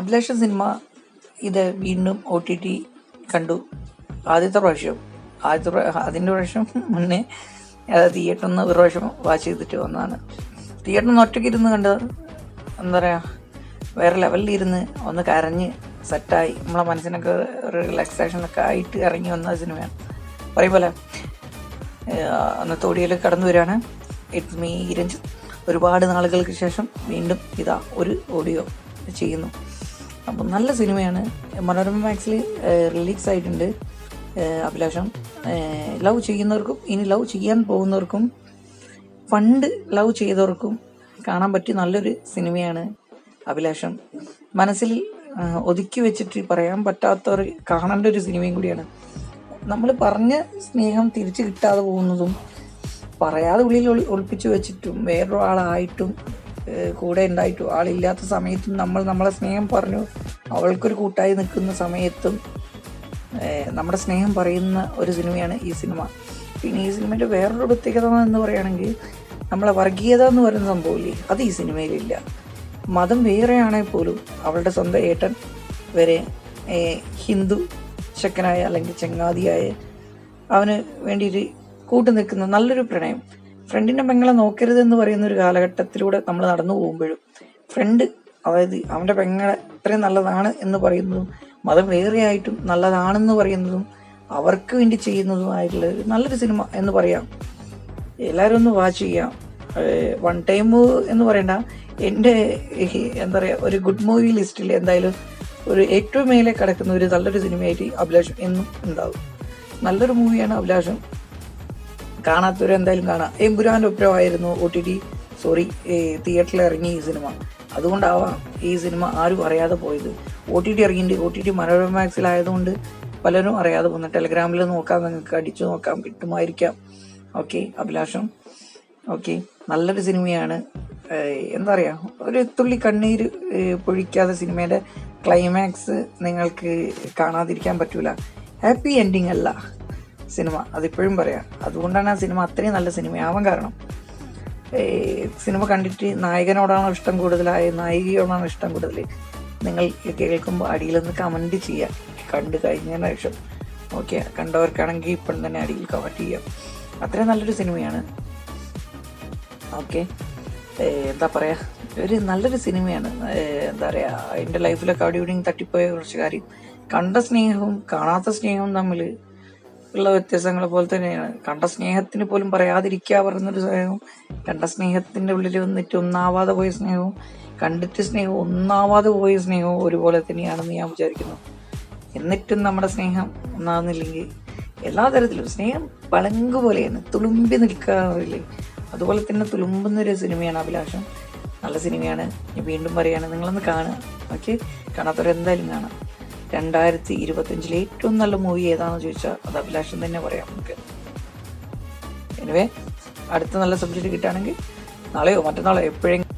Abhilasha cinema ഇത് വീണ്ടും O T T കണ്ടു. ആദ്യത്തെ പ്രാവശ്യം. ആദ്യത്തെ അതിന്റെ പ്രാവശ്യം മുന്നേ തിയേറ്ററിൽ നിന്ന് ഒരു പ്രാവശ്യം വാച്ച് ചെയ്തിട്ട് വന്നതാണ്. തിയേറ്ററിൽ നിന്ന് ഒറ്റയ്ക്ക് ഇരുന്ന് കണ്ടത് എന്താ പറയുക വേറെ ലെവലിൽ ഇരുന്ന് ഒന്ന് കരഞ്ഞ് സെറ്റായി നമ്മളെ മനസ്സിനൊക്കെ റിലാക്സേഷനൊക്കെ ആയിട്ട് ഇറങ്ങി വന്ന സിനിമയാണ്. പറയും പോലെ അന്ന് തോടിയിൽ കടന്നു വരികയാണ്. ഇറ്റ് മീ രഞ്ജിത്ത് ഒരുപാട് നാളുകൾക്ക് ശേഷം വീണ്ടും ഇതാ ഒരു ഓഡിയോ ചെയ്യുന്നു. അപ്പം നല്ല സിനിമയാണ്. മനോരമ മാക്സിൽ റിലീസ് ആയിട്ടുണ്ട് അഭിലാഷം. ലവ് ചെയ്യുന്നവർക്കും ഇനി ലവ് ചെയ്യാൻ പോകുന്നവർക്കും പണ്ട് ലവ് ചെയ്തവർക്കും കാണാൻ പറ്റിയ നല്ലൊരു സിനിമയാണ് അഭിലാഷം. മനസ്സിൽ ഒതുക്കി വെച്ചിട്ട് പറയാൻ പറ്റാത്തവർ കാണേണ്ട ഒരു സിനിമയും കൂടിയാണ്. നമ്മൾ പറഞ്ഞ സ്നേഹം തിരിച്ചു കിട്ടാതെ പോകുന്നതും പറയാതെ ഉള്ളിൽ ഒളി- ഒളിപ്പിച്ചു വെച്ചിട്ടും വേറൊരാളായിട്ടും കൂടെ ഉണ്ടായിട്ടും ആളില്ലാത്ത സമയത്തും നമ്മൾ നമ്മളെ സ്നേഹം പറഞ്ഞു അവൾക്കൊരു കൂട്ടായി നിൽക്കുന്ന സമയത്തും നമ്മുടെ സ്നേഹം പറയുന്ന ഒരു സിനിമയാണ് ഈ സിനിമ. പിന്നെ ഈ സിനിമയുടെ വേറൊരു പ്രത്യേകത എന്ന് പറയുകയാണെങ്കിൽ നമ്മളെ വർഗീയത എന്ന് പറയുന്ന സംഭവമില്ലേ അത് ഈ സിനിമയിലില്ല മതം വേറെയാണെങ്കിൽ പോലും അവളുടെ സ്വന്തം ഏട്ടൻ വരെ ഹിന്ദു ശക്കനായ അല്ലെങ്കിൽ ചങ്ങാതിയായ അവന് വേണ്ടിയിട്ട് കൂട്ടു നിൽക്കുന്ന നല്ലൊരു പ്രണയം. ഫ്രണ്ടിന്റെ പെങ്ങളെ നോക്കരുത് എന്ന് പറയുന്ന ഒരു കാലഘട്ടത്തിലൂടെ നമ്മൾ നടന്നു പോകുമ്പോഴും ഫ്രണ്ട് അതായത് അവന്റെ പെങ്ങളെ ഇത്രയും നല്ലതാണ് എന്ന് പറയുന്നതും മതം വേറെയായിട്ടും നല്ലതാണെന്ന് പറയുന്നതും അവർക്ക് വേണ്ടി ചെയ്യുന്നതുമായിട്ടുള്ള നല്ലൊരു സിനിമ എന്ന് പറയാം. എല്ലാവരും ഒന്ന് വാച്ച് ചെയ്യാം. വൺ ടൈം എന്ന് പറയണ്ട എന്റെ എന്താ പറയുക ഒരു ഗുഡ് മൂവി ലിസ്റ്റിൽ എന്തായാലും ഒരു ഏറ്റവും മേലെ കിടക്കുന്ന ഒരു നല്ലൊരു സിനിമയായിട്ട് അഭിലാഷം എന്നും ഉണ്ടാവും. നല്ലൊരു മൂവിയാണ് അഭിലാഷം. കാണാത്തവരെന്തായാലും കാണാം. എമ്പുരാന്റെ ഒപ്പരമായിരുന്നു ഒ ടി ടി സോറി തിയേറ്ററിൽ ഇറങ്ങിയ ഈ സിനിമ. അതുകൊണ്ടാവാം ഈ സിനിമ ആരും അറിയാതെ പോയത്. ഒ ടി ടി ഇറങ്ങിയിട്ട് ഒ ടി ടി മനോരമ മാക്സിലായതുകൊണ്ട് പലരും അറിയാതെ പോകുന്നു ടെലിഗ്രാമിൽ നോക്കാം നിങ്ങൾക്ക് അടിച്ചു നോക്കാം കിട്ടുമായിരിക്കാം. ഓക്കെ അഭിലാഷം. ഓക്കെ നല്ലൊരു സിനിമയാണ്. എന്താ പറയുക ഒരു തുള്ളി കണ്ണീര് പൊഴിക്കാതെ സിനിമയുടെ ക്ലൈമാക്സ് നിങ്ങൾക്ക് കാണാതിരിക്കാൻ പറ്റൂല. ഹാപ്പി എൻഡിങ് അല്ല സിനിമ അതിപ്പോഴും പറയാം. അതുകൊണ്ടാണ് ആ സിനിമ അത്രയും നല്ല സിനിമയാവാൻ കാരണം. സിനിമ കണ്ടിട്ട് നായകനോടാണോ ഇഷ്ടം കൂടുതലായ? നായികയോടാണോ ഇഷ്ടം കൂടുതൽ നിങ്ങൾ കേൾക്കുമ്പോൾ അടിയിലൊന്ന് കമന്റ് ചെയ്യാം. കണ്ടു കഴിഞ്ഞതിന് ശേഷം. ഓക്കെ കണ്ടവർക്കാണെങ്കിൽ ഇപ്പം തന്നെ അടിയിൽ കമന്റ് ചെയ്യാം. അത്രയും നല്ലൊരു സിനിമയാണ്. ഓക്കെ. എന്താ പറയുക ഒരു നല്ലൊരു സിനിമയാണ്. എന്താ പറയുക എന്റെ ലൈഫിലൊക്കെ അവിടെ ഇവിടെയും തട്ടിപ്പോയ കുറച്ച് കാര്യം. കണ്ട സ്നേഹവും കാണാത്ത സ്നേഹവും തമ്മിൽ ഉള്ള വ്യത്യാസങ്ങൾ പോലെ തന്നെയാണ്. കണ്ട സ്നേഹത്തിന് പോലും പറയാതിരിക്കുക പറയുന്നൊരു സ്നേഹവും കണ്ട സ്നേഹത്തിന്റെ ഉള്ളിൽ വന്നിട്ട് ഒന്നാവാതെ പോയ സ്നേഹവും കണ്ടിട്ട് സ്നേഹവും ഒന്നാവാതെ പോയ സ്നേഹവും ഒരുപോലെ തന്നെയാണെന്ന് ഞാൻ വിചാരിക്കുന്നു. എന്നിട്ടും നമ്മുടെ സ്നേഹം ഒന്നാകുന്നില്ലെങ്കിൽ എല്ലാ തരത്തിലും സ്നേഹം പളങ്ക് പോലെയാണ്. തുളുമ്പി നിൽക്കാറില്ലേ അതുപോലെ തന്നെ തുളുമ്പുന്നൊരു സിനിമയാണ് അഭിലാഷം. നല്ല സിനിമയാണ്. ഞാൻ വീണ്ടും പറയുകയാണ് നിങ്ങളൊന്ന് കാണുക. ഓക്കെ? കാണാത്തവരെന്തായാലും കാണാം. രണ്ടായിരത്തി ഇരുപത്തഞ്ചിലെ ഏറ്റവും നല്ല മൂവി ഏതാണെന്ന് ചോദിച്ചാൽ അത് അഭിലാഷം തന്നെ പറയാം നമുക്ക്. എനിവേ അടുത്ത നല്ല സബ്ജക്റ്റ് കിട്ടുകയാണെങ്കിൽ നാളെയോ മറ്റന്നാളോ എപ്പോഴെങ്കിലും